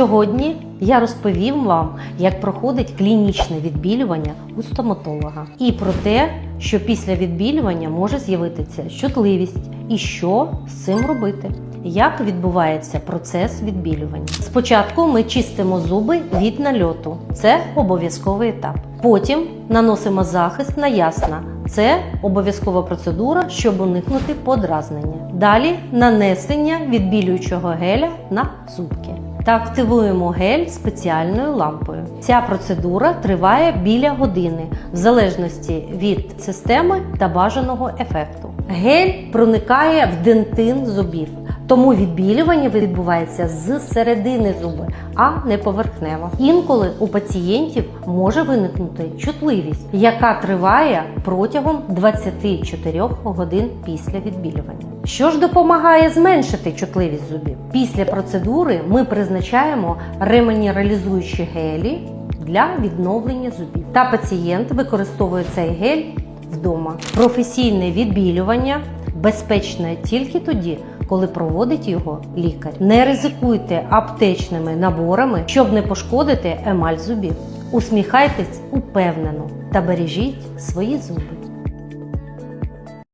Сьогодні я розповім вам, як проходить клінічне відбілювання у стоматолога, і про те, що після відбілювання може з'явитися чутливість і що з цим робити. Як відбувається процес відбілювання? Спочатку ми чистимо зуби від нальоту, це обов'язковий етап. Потім наносимо захист на ясна. Це обов'язкова процедура, щоб уникнути подразнення. Далі нанесення відбілюючого геля на зубки та активуємо гель спеціальною лампою. Ця процедура триває біля години, в залежності від системи та бажаного ефекту. Гель проникає в дентин зубів. Тому відбілювання відбувається з середини зуби, а не поверхнево. Інколи у пацієнтів може виникнути чутливість, яка триває протягом 24 годин після відбілювання. Що ж допомагає зменшити чутливість зубів? Після процедури ми призначаємо ремінералізуючі гелі для відновлення зубів. Та пацієнт використовує цей гель вдома. Професійне відбілювання безпечне тільки тоді, коли проводить його лікар. Не ризикуйте аптечними наборами, щоб не пошкодити емаль зубів. Усміхайтесь упевнено та бережіть свої зуби.